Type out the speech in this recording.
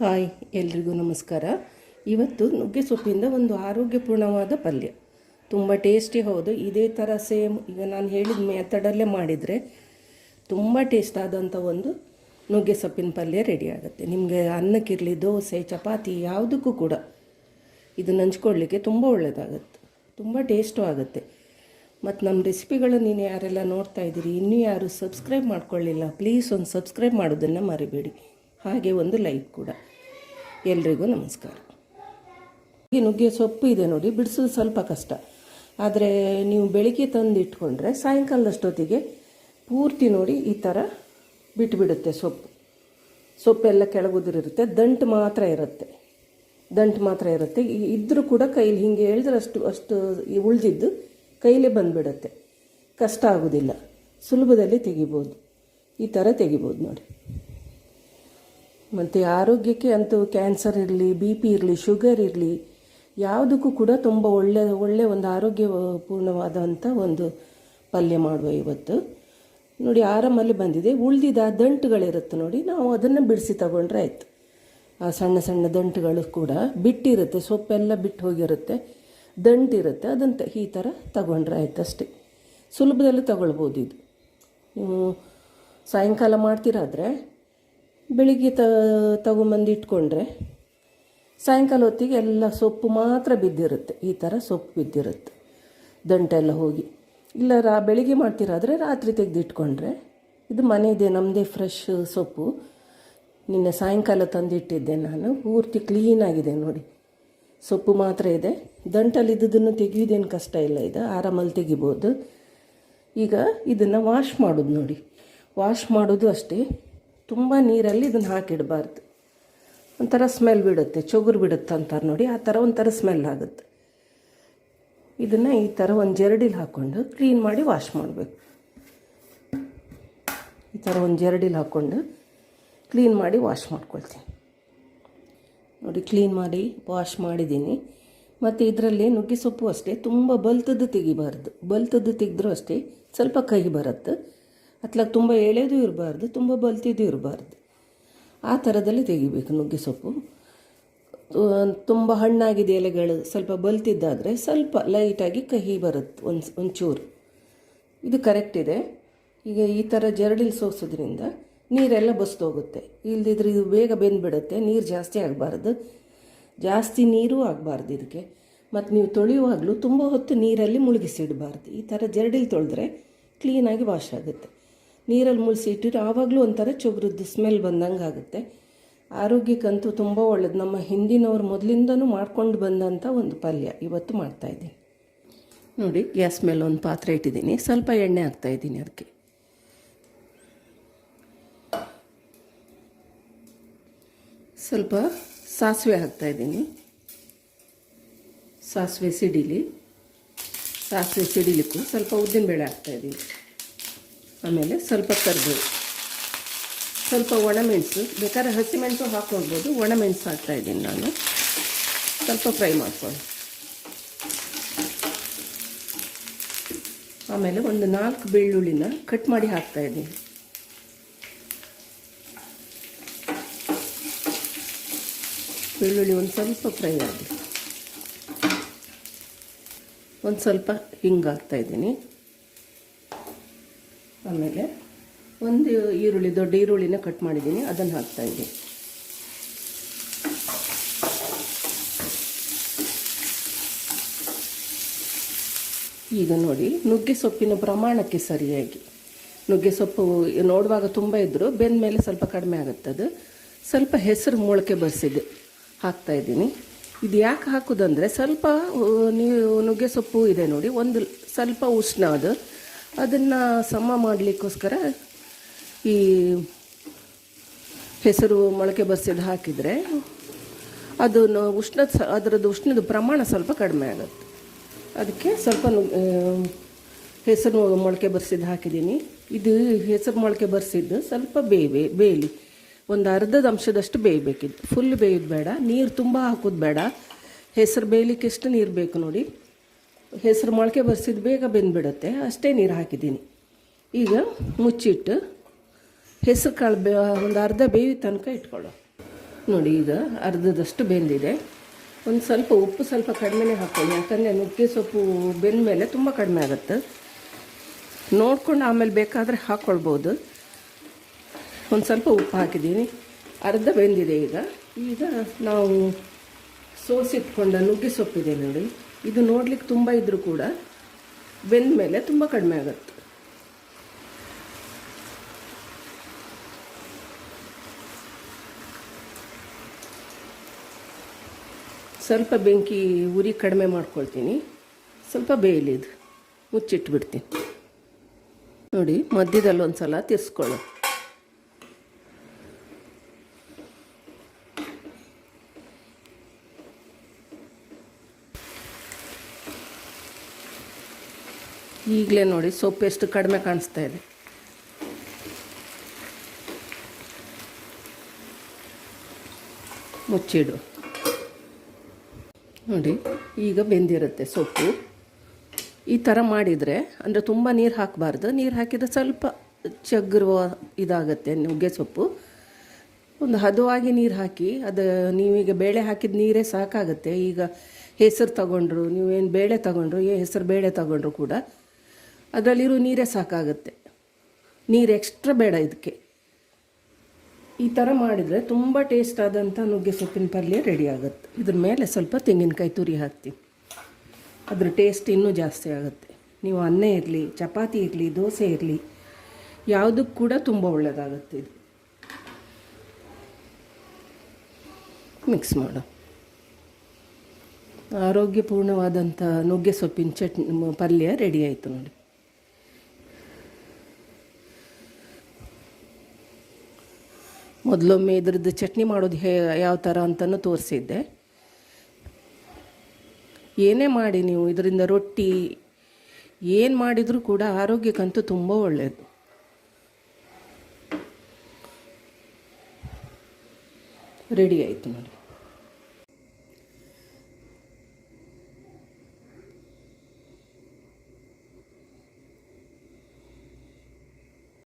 Hi, ಎಲ್ರಿಗೂ ನಮಸ್ಕಾರ. ಇವತ್ತು ನುಗ್ಗೆ ಸೊಪ್ಪಿಂದ ಒಂದು ಆರೋಗ್ಯಪೂರ್ಣವಾದ ಪಲ್ಯ. ತುಂಬ ಟೇಸ್ಟಿ ಹೌದು, ಇದೇ ಥರ ಸೇಮ್. ಈಗ ನಾನು ಹೇಳಿದ ಮೆಥಡಲ್ಲೇ ಮಾಡಿದರೆ ತುಂಬ ಟೇಸ್ಟ್ ಆದಂಥ ಒಂದು ನುಗ್ಗೆ ಸೊಪ್ಪಿನ ಪಲ್ಯ ರೆಡಿ ಆಗುತ್ತೆ. ನಿಮಗೆ ಅನ್ನಕ್ಕಿರಲಿ, ದೋಸೆ, ಚಪಾತಿ ಯಾವುದಕ್ಕೂ ಕೂಡ ಇದು ನಂಚ್ಕೊಳ್ಳಿಕ್ಕೆ ತುಂಬ ಒಳ್ಳೆಯದಾಗುತ್ತೆ ತುಂಬ ಟೇಸ್ಟು ಆಗುತ್ತೆ. ಮತ್ತು ನಮ್ಮ ರೆಸಿಪಿಗಳನ್ನು ನೀನು ಯಾರೆಲ್ಲ ನೋಡ್ತಾ ಇದ್ದೀರಿ, ಇನ್ನೂ ಯಾರು ಸಬ್ಸ್ಕ್ರೈಬ್ ಮಾಡ್ಕೊಳ್ಳಿಲ್ಲ, ಪ್ಲೀಸ್ ಒಂದು ಸಬ್ಸ್ಕ್ರೈಬ್ ಮಾಡೋದನ್ನು ಮರಿಬೇಡಿ. ಹಾಗೆ ಒಂದು ಲೈಕ್ ಕೂಡ. ಎಲ್ರಿಗೂ ನಮಸ್ಕಾರ. ಈ ನುಗ್ಗೆ ಸೊಪ್ಪು ಇದೆ ನೋಡಿ, ಬಿಡಿಸೋದು ಸ್ವಲ್ಪ ಕಷ್ಟ. ಆದರೆ ನೀವು ಬೆಳಿಗ್ಗೆ ತಂದು ಇಟ್ಕೊಂಡ್ರೆ ಸಾಯಂಕಾಲದಷ್ಟೊತ್ತಿಗೆ ಪೂರ್ತಿ ನೋಡಿ ಈ ಥರ ಬಿಟ್ಟುಬಿಡುತ್ತೆ ಸೊಪ್ಪು. ಸೊಪ್ಪೆಲ್ಲ ಕೆಳಗುದಿರುತ್ತೆ ದಂಟು ಮಾತ್ರ ಇರುತ್ತೆ. ದಂಟು ಮಾತ್ರ ಇರುತ್ತೆ. ಇದ್ದರೂ ಕೂಡ ಕೈಲಿ ಹಿಂಗೆ ಹೇಳಿದ್ರೆ ಅಷ್ಟು ಅಷ್ಟು ಉಳಿದಿದ್ದು ಕೈಲೇ ಬಂದುಬಿಡುತ್ತೆ. ಕಷ್ಟ ಆಗೋದಿಲ್ಲ. ಸುಲಭದಲ್ಲಿ ತೆಗಿಬೋದು. ಈ ಥರ ತೆಗಿಬೋದು ನೋಡಿ. ಮತ್ತು ಆರೋಗ್ಯಕ್ಕೆ ಅಂತೂ ಕ್ಯಾನ್ಸರ್ ಇರಲಿ ಬಿ ಪಿ ಇರಲಿ ಶುಗರ್ ಇರಲಿ, ಯಾವುದಕ್ಕೂ ಕೂಡ ತುಂಬ ಒಳ್ಳೆ ಒಳ್ಳೆ ಒಂದು ಆರೋಗ್ಯಪೂರ್ಣವಾದಂಥ ಒಂದು ಪಲ್ಯ ಮಾಡುವ ಇವತ್ತು. ನೋಡಿ ಆರಾಮಲ್ಲಿ ಬಂದಿದೆ. ಉಳಿದಿದ್ದ ಆ ದಂಟುಗಳಿರುತ್ತೆ ನೋಡಿ, ನಾವು ಅದನ್ನು ಬಿಡಿಸಿ ತಗೊಂಡ್ರೆ ಆಯಿತು. ಆ ಸಣ್ಣ ಸಣ್ಣ ದಂಟುಗಳು ಕೂಡ ಬಿಟ್ಟಿರುತ್ತೆ, ಸೊಪ್ಪೆಲ್ಲ ಬಿಟ್ಟು ಹೋಗಿರುತ್ತೆ, ದಂಟಿರುತ್ತೆ. ಅದನ್ನು ಈ ಥರ ತಗೊಂಡ್ರೆ ಆಯ್ತು ಅಷ್ಟೇ. ಸುಲಭದಲ್ಲಿ ತಗೊಳ್ಬೋದು ಇದು. ನೀವು ಸಾಯಂಕಾಲ ಮಾಡ್ತೀರಾದರೆ ಬೆಳಿಗ್ಗೆ ತ, ತಗೊಂಬಂದು ಇಟ್ಕೊಂಡ್ರೆ ಸಾಯಂಕಾಲ ಹೊತ್ತಿಗೆ ಎಲ್ಲ ಸೊಪ್ಪು ಮಾತ್ರ ಬಿದ್ದಿರುತ್ತೆ. ಈ ಥರ ಸೊಪ್ಪು ಬಿದ್ದಿರುತ್ತೆ. ದಂಟೆಲ್ಲ ಹೋಗಿ. ಇಲ್ಲ, ರಾ, ಬೆಳಿಗ್ಗೆ ಮಾಡ್ತೀರಾದರೆ ರಾತ್ರಿ ತೆಗೆದಿಟ್ಕೊಂಡ್ರೆ ಇದು ಮನೆಯದೇ ನಮ್ಮದೇ ಫ್ರೆಶ್ ಸೊಪ್ಪು. ನಿನ್ನೆ ಸಾಯಂಕಾಲ ತಂದಿಟ್ಟಿದ್ದೆ ನಾನು. ಪೂರ್ತಿ ಕ್ಲೀನಾಗಿದೆ ನೋಡಿ. ಸೊಪ್ಪು ಮಾತ್ರ ಇದೆ. ದಂಟಲ್ಲಿ ಇದ್ದುದನ್ನು ತೆಗೆಯೋದೇನು ಕಷ್ಟ ಇಲ್ಲ ಇದು. ಆರಾಮಲ್ಲಿ ತೆಗಿಬೋದು. ಈಗ ಇದನ್ನು ವಾಶ್ ಮಾಡೋದು ನೋಡಿ. ವಾಶ್ ಮಾಡೋದು ಅಷ್ಟೇ. ತುಂಬ ನೀರಲ್ಲಿ ಇದನ್ನು ಹಾಕಿಡಬಾರ್ದು. ಒಂಥರ ಸ್ಮೆಲ್ ಬಿಡುತ್ತೆ, ಚೊಗುರು ಬಿಡುತ್ತೆ ಅಂತಾರೆ ನೋಡಿ, ಆ ಥರ ಒಂಥರ ಸ್ಮೆಲ್ ಆಗುತ್ತೆ. ಇದನ್ನು ಈ ಥರ ಒಂದು ಜರಡಿಲಿ ಹಾಕ್ಕೊಂಡು ಕ್ಲೀನ್ ಮಾಡಿ ವಾಶ್ ಮಾಡಬೇಕು. ಈ ಥರ ಒಂದು ಜರಡಿಲಿ ಹಾಕ್ಕೊಂಡು ಕ್ಲೀನ್ ಮಾಡಿ ವಾಶ್ ಮಾಡ್ಕೊಳ್ತೀನಿ. ನೋಡಿ ಕ್ಲೀನ್ ಮಾಡಿ ವಾಶ್ ಮಾಡಿದ್ದೀನಿ. ಮತ್ತು ಇದರಲ್ಲಿ ನುಗ್ಗೆ ಸೊಪ್ಪು ಅಷ್ಟೇ, ತುಂಬ ಬಲ್ತದ್ದು ತೆಗಿಬಾರ್ದು. ಬಲ್ತದ್ದು ತೆಗೆದ್ರೂ ಅಷ್ಟೇ ಸ್ವಲ್ಪ ಕಹಿ ಬರುತ್ತೆ. ಅತ್ಲಾಗ ತುಂಬ ಎಳೆದು ಇರಬಾರ್ದು, ತುಂಬ ಬಲ್ತಿದ್ದು ಇರಬಾರ್ದು. ಆ ಥರದಲ್ಲಿ ತೆಗಿಬೇಕು, ನುಗ್ಗೆ ಸೊಪ್ಪು. ತುಂಬ ಹಣ್ಣಾಗಿದೆ ಎಲೆಗಳು ಸ್ವಲ್ಪ ಬಲ್ತಿದ್ದಾದರೆ ಸ್ವಲ್ಪ ಲೈಟಾಗಿ ಕಹಿ ಬರುತ್ತೆ ಒಂದು, ಒಂಚೂರು. ಇದು ಕರೆಕ್ಟ್ ಇದೆ. ಈಗ ಈ ಥರ ಜರಡಿಲಿ ಸೋಸೋದ್ರಿಂದ ನೀರೆಲ್ಲ ಬಸ್ತೋಗುತ್ತೆ ಇಲ್ದಿದ್ರೆ ಇದು ಬೇಗ ಬೆಂದ್ಬಿಡುತ್ತೆ, ನೀರು ಜಾಸ್ತಿ ಆಗಬಾರ್ದು. ಜಾಸ್ತಿ ನೀರೂ ಆಗಬಾರ್ದು ಇದಕ್ಕೆ ಮತ್ತು ನೀವು ತೊಳೆಯುವಾಗಲೂ ತುಂಬ ಹೊತ್ತು ನೀರಲ್ಲಿ ಮುಳುಗಿಸಿಡಬಾರ್ದು. ಈ ಥರ ಜರಡಿಲಿ ತೊಳೆದ್ರೆ ಕ್ಲೀನಾಗಿ ವಾಶ್ ಆಗುತ್ತೆ. ನೀರಲ್ಲಿ ಮುಳಿಸಿ ಇಟ್ಟಿದ್ರೆ ಆವಾಗಲೂ ಒಂಥರ ಚೊಗ್ರದ್ದು ಸ್ಮೆಲ್ ಬಂದಂಗೆ ಆಗುತ್ತೆ. ಆರೋಗ್ಯಕ್ಕಂತೂ ತುಂಬ ಒಳ್ಳೇದು. ನಮ್ಮ ಹಿಂದಿನವ್ರು ಮೊದಲಿಂದನೂ ಮಾಡ್ಕೊಂಡು ಬಂದಂಥ ಒಂದು ಪಲ್ಯ ಇವತ್ತು ಮಾಡ್ತಾಯಿದ್ದೀನಿ ನೋಡಿ, ಗ್ಯಾಸ್ ಮೇಲೆ ಒಂದು ಪಾತ್ರೆ ಇಟ್ಟಿದ್ದೀನಿ. ಸ್ವಲ್ಪ ಎಣ್ಣೆ ಹಾಕ್ತಾಯಿದ್ದೀನಿ ಅದಕ್ಕೆ. ಸ್ವಲ್ಪ ಸಾಸಿವೆ ಹಾಕ್ತಾಯಿದ್ದೀನಿ ಸಾಸಿವೆ ಸಿಡಿಲಿ. ಸಾಸಿವೆ ಸಿಡಿಲಿಕ್ಕೂ ಸ್ವಲ್ಪ ಉದ್ದಿನಬೇಳೆ ಹಾಕ್ತಾಯಿದ್ದೀನಿ ಆಮೇಲೆ ಸ್ವಲ್ಪ ಕರಿಬೇವು. ಸ್ವಲ್ಪ ಒಣಮೆಣಸು ಬೇಕಾದ್ರೆ ಹಸಿಮೆಣಸು ಹಾಕ್ಕೊಳ್ಬೋದು ಒಣಮೆಣಸು ಹಾಕ್ತಾಯಿದ್ದೀನಿ ನಾನು. ಸ್ವಲ್ಪ ಫ್ರೈ ಮಾಡ್ಕೊಳ್ಳಿ. ಆಮೇಲೆ ಒಂದು ನಾಲ್ಕು ಬೆಳ್ಳುಳ್ಳಿನ ಕಟ್ ಮಾಡಿ ಹಾಕ್ತಾ ಇದ್ದೀನಿ. ಬೆಳ್ಳುಳ್ಳಿ ಒಂದು ಸ್ವಲ್ಪ ಫ್ರೈ ಆಗಲಿ ಒಂದು ಸ್ವಲ್ಪ ಹಿಂಗೆ ಹಾಕ್ತಾಯಿದ್ದೀನಿ ಆಮೇಲೆ ಒಂದು ಈರುಳ್ಳಿ, ದೊಡ್ಡ ಈರುಳ್ಳಿನ ಕಟ್ ಮಾಡಿದ್ದೀನಿ, ಅದನ್ನು ಹಾಕ್ತಾಯಿದ್ದೀನಿ ಈಗ ನೋಡಿ, ನುಗ್ಗೆ ಸೊಪ್ಪಿನ ಪ್ರಮಾಣಕ್ಕೆ ಸರಿಯಾಗಿ. ನುಗ್ಗೆ ಸೊಪ್ಪು ನೋಡುವಾಗ ತುಂಬ ಇದ್ದರೂ ಬೆಂದ ಮೇಲೆ ಸ್ವಲ್ಪ ಕಡಿಮೆ ಆಗುತ್ತೆ ಅದು. ಸ್ವಲ್ಪ ಹೆಸರು ಮೊಳಕೆ ಬರ್ಸಿದೆ ಹಾಕ್ತಾಯಿದ್ದೀನಿ ಇದು ಯಾಕೆ ಹಾಕೋದಂದರೆ ಸ್ವಲ್ಪ ನೀವು ನುಗ್ಗೆ ಸೊಪ್ಪು ಇದೆ ನೋಡಿ, ಒಂದು ಸ್ವಲ್ಪ ಉಷ್ಣ ಅದು. ಅದನ್ನು ಸಮ ಮಾಡಲಿಕ್ಕೋಸ್ಕರ ಈ ಹೆಸರು ಮೊಳಕೆ ಬಸಿದು ಹಾಕಿದರೆ ಅದನ್ನು ಉಷ್ಣ ಸ, ಅದರದ್ದು ಉಷ್ಣದ ಪ್ರಮಾಣ ಸ್ವಲ್ಪ ಕಡಿಮೆ ಆಗುತ್ತೆ. ಅದಕ್ಕೆ ಸ್ವಲ್ಪ ಹೆಸರು ಮೊಳಕೆ ಬರ್ಸಿದ್ದು ಹಾಕಿದ್ದೀನಿ. ಇದು ಹೆಸರು ಮೊಳಕೆ ಬರ್ಸಿದ್ದು ಸ್ವಲ್ಪ ಬೇಯಬೇ ಬೇಯಲಿ ಒಂದು ಅರ್ಧದ ಅಂಶದಷ್ಟು ಬೇಯಬೇಕಿದ್ದು ಫುಲ್ ಬೇಯೋದು ಬೇಡ, ನೀರು ತುಂಬ ಹಾಕೋದು ಬೇಡ. ಹೆಸರು ಬೇಯಲಿಕ್ಕೆ ಎಷ್ಟು ನೀರು ಬೇಕು ನೋಡಿ. ಹೆಸರು ಮೊಳಕೆ ಬರ್ಸಿದ್ದು ಬೇಗ ಬೆಂದ್ಬಿಡುತ್ತೆ. ಅಷ್ಟೇ ನೀರು ಹಾಕಿದ್ದೀನಿ. ಈಗ ಮುಚ್ಚಿಟ್ಟು ಹೆಸರು ಕಾಳು ಬೇ, ಒಂದು ಅರ್ಧ ಬೇವಿ ತನಕ ಇಟ್ಕೊಳ್ಳೋ ನೋಡಿ, ಈಗ ಅರ್ಧದಷ್ಟು ಬೆಂದಿದೆ. ಒಂದು ಸ್ವಲ್ಪ ಉಪ್ಪು ಸ್ವಲ್ಪ ಕಡಿಮೆನೇ ಹಾಕ್ಕೊಳ್ಳಿ ಯಾಕಂದರೆ ನುಗ್ಗೆ ಸೊಪ್ಪು ಬೆಂದ ಮೇಲೆ ತುಂಬ ಕಡಿಮೆ ಆಗುತ್ತೆ. ನೋಡ್ಕೊಂಡು ಆಮೇಲೆ ಬೇಕಾದರೆ ಹಾಕ್ಕೊಳ್ಬೋದು ಒಂದು ಸ್ವಲ್ಪ ಉಪ್ಪು ಹಾಕಿದ್ದೀನಿ. ಅರ್ಧ ಬೆಂದಿದೆ ಈಗ. ಈಗ ನಾವು ಸೋಸಿಟ್ಕೊಂಡ ನುಗ್ಗೆ ಸೊಪ್ಪಿದೆ ನೋಡಿ. ಇದು ನೋಡ್ಲಿಕ್ಕೆ ತುಂಬ ಇದ್ದರೂ ಕೂಡ ಬೆಂದ ಮೇಲೆ ತುಂಬ ಕಡಿಮೆ ಆಗುತ್ತೆ. ಸ್ವಲ್ಪ ಬೆಂಕಿ ಉರಿ ಕಡಿಮೆ ಮಾಡ್ಕೊಳ್ತೀನಿ. ಸ್ವಲ್ಪ ಬೇಯಲಿ ಇದು. ಮುಚ್ಚಿಟ್ಬಿಡ್ತೀನಿ. ನೋಡಿ ಮಧ್ಯದಲ್ಲಿ ಒಂದು ಸಲ ತಿರ್ಸ್ಕೊಳ್ಳೋ ಈಗಲೇ ನೋಡಿ ಸೊಪ್ಪು ಎಷ್ಟು ಕಡಿಮೆ ಕಾಣಿಸ್ತಾ ಇದೆ. ಮುಚ್ಚಿಡು. ನೋಡಿ, ಈಗ ಬೆಂದಿರುತ್ತೆ ಸೊಪ್ಪು ಈ ಥರ ಮಾಡಿದರೆ, ಅಂದರೆ ತುಂಬ ನೀರು ಹಾಕಬಾರ್ದು. ನೀರು ಹಾಕಿದರೆ ಸ್ವಲ್ಪ ಚಗ್ಗುರುವ ಇದಾಗುತ್ತೆ ನುಗ್ಗೆ ಸೊಪ್ಪು. ಒಂದು ಹದವಾಗಿ ನೀರು ಹಾಕಿ, ಅದು ನೀವೀಗ ಬೇಳೆ ಹಾಕಿದ ನೀರೇ ಸಾಕಾಗುತ್ತೆ. ಈಗ ಹೆಸರು ತಗೊಂಡ್ರು, ನೀವೇನು ಬೇಳೆ ತಗೊಂಡ್ರು, ಏ ಹೆಸರು ಬೇಳೆ ತಗೊಂಡ್ರು ಕೂಡ ಅದರಲ್ಲಿರೋ ನೀರೇ ಸಾಕಾಗುತ್ತೆ. ನೀರು ಎಕ್ಸ್ಟ್ರಾ ಬೇಡ ಇದಕ್ಕೆ ಈ ಥರ ಮಾಡಿದರೆ ತುಂಬ ಟೇಸ್ಟ್ ಆದಂಥ ನುಗ್ಗೆ ಸೊಪ್ಪಿನ ಪಲ್ಯ ರೆಡಿ ಆಗುತ್ತೆ. ಇದ್ರ ಮೇಲೆ ಸ್ವಲ್ಪ ತೆಂಗಿನಕಾಯಿ ತುರಿ ಹಾಕ್ತೀನಿ. ಅದ್ರ ಟೇಸ್ಟ್ ಇನ್ನೂ ಜಾಸ್ತಿ ಆಗುತ್ತೆ. ನೀವು ಅನ್ನ ಇರಲಿ, ಚಪಾತಿ ಇರಲಿ, ದೋಸೆ ಇರಲಿ ಯಾವುದಕ್ಕೂ ಕೂಡ ತುಂಬ ಒಳ್ಳೆಯದಾಗುತ್ತೆ ಇದು. ಮಿಕ್ಸ್ ಮಾಡು. ಆರೋಗ್ಯಪೂರ್ಣವಾದಂಥ ನುಗ್ಗೆ ಸೊಪ್ಪಿನ ಚಟ್ನಿ, ಪಲ್ಯ ರೆಡಿ ಆಯಿತು ನೋಡಿ. ಮೊದಲೊಮ್ಮೆ ಇದ್ರದ್ದು ಚಟ್ನಿ ಮಾಡೋದು ಹೇ ಯಾವ ಥರ ಅಂತಲೂ ತೋರಿಸಿದ್ದೆ. ಏನೇ ಮಾಡಿ ನೀವು ಇದರಿಂದ ರೊಟ್ಟಿ, ಏನು ಮಾಡಿದರೂ ಕೂಡ ಆರೋಗ್ಯಕ್ಕಂತೂ ತುಂಬ ಒಳ್ಳೆಯದು ರೆಡಿ ಆಯಿತು ನೋಡಿ.